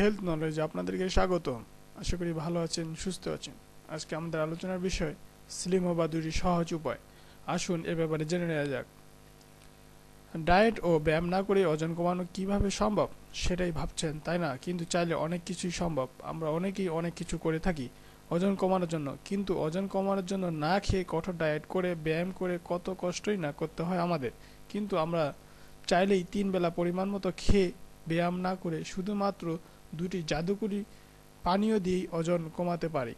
Health knowledge আপনাদেরকে স্বাগত আশা করি ভালো আছেন, সুস্থ আছেন। আজকে আমাদের আলোচনার বিষয়, স্লিম হওয়া দুটি সহজ উপায়। আসুন এ ব্যাপারে জেনে নেওয়া যাক। ডায়েট ও ব্যায়াম না করে ওজন কমানো কীভাবে সম্ভব, সেটাই ভাবছেন, তাই না? কিন্তু চাইলে অনেক কিছুই সম্ভব। আমরা অনেকেই অনেক কিছু করে থাকি ওজন কমানোর জন্য। কিন্তু ওজন কমানোর জন্য না খেয়ে কঠোর ডায়েট করে, ব্যায়াম করে কত কষ্টই না করতে হয় আমাদের। কিন্তু আমরা চাইলেই তিন বেলা পরিমাণ মতো খেয়ে ব্যায়াম না করে শুধুমাত্র দুটি জাদুকরি পানীয় দিয়েই ওজন কমাতে পারি।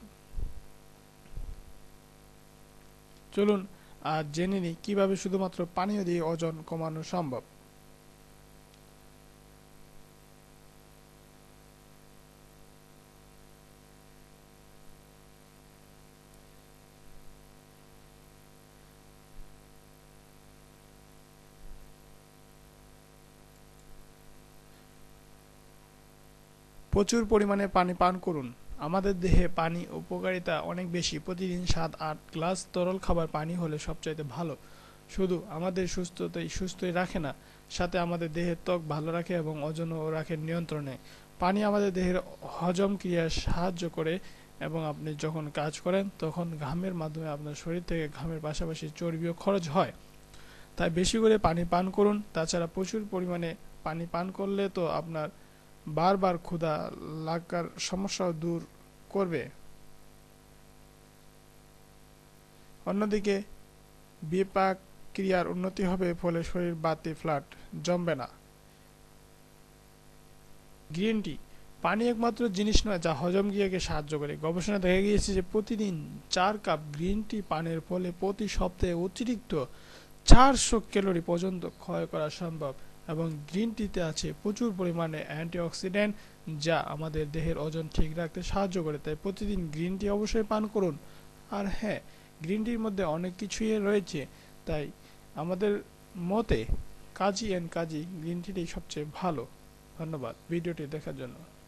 চলুন আর জেনে নিই কীভাবে শুধুমাত্র পানীয় দিয়ে ওজন কমানো সম্ভব। প্রচুর পরিমাণে পানি পান করুন। আমাদের দেহে পানি উপকারিতা অনেক বেশি। প্রতিদিন সাত, আট গ্লাস তরল খাবার পানি হলে সবচাইতে ভালো। শুধু আমাদের সুস্থতাই সুস্থই রাখে না, সাথে আমাদের দেহের ত্বক ভালো রাখে এবং ওজনও রাখে নিয়ন্ত্রণে। পানি আমাদের দেহের হজম ক্রিয়ায় সাহায্য করে এবং আপনি যখন কাজ করেন, তখন ঘামের মাধ্যমে আপনার শরীর থেকে ঘামের পাশাপাশি চর্বিও খরচ হয়। তাই বেশি করে পানি পান করুন। তাছাড়া প্রচুর পরিমাণে পানি পান করলে তো আপনার বারবার ক্ষুধা লাগার সমস্যাও দূর করবে। অন্যদিকে, বিপাক ক্রিয়ার উন্নতি হবে ফলে শরীর বাতি ফ্ল্যাট জমবে না। গ্রিন টি পানি একমাত্র জিনিস নয় যা হজম ক্রিয়াকে সাহায্য করে। গবেষণা দেখা গিয়েছে যে প্রতিদিন চার কাপ গ্রিন টি পানের ফলে প্রতি সপ্তাহে অতিরিক্ত চারশো ক্যালোরি পর্যন্ত ক্ষয় করা সম্ভব। এবং গ্রিন টিতে আছে প্রচুর পরিমাণে অ্যান্টিঅক্সিডেন্ট, যা আমাদের দেহের ওজন ঠিক রাখতে সাহায্য করে। তাই প্রতিদিন গ্রিন টি অবশ্যই পান করুন। আর হ্যাঁ গ্রিন টির মধ্যে অনেক কিছুই রয়েছে, তাই আমাদের মতে কাজী অ্যান্ড কাজী গ্রিন টিটাই সবচেয়ে ভালো। ধন্যবাদ ভিডিওটি দেখার জন্য।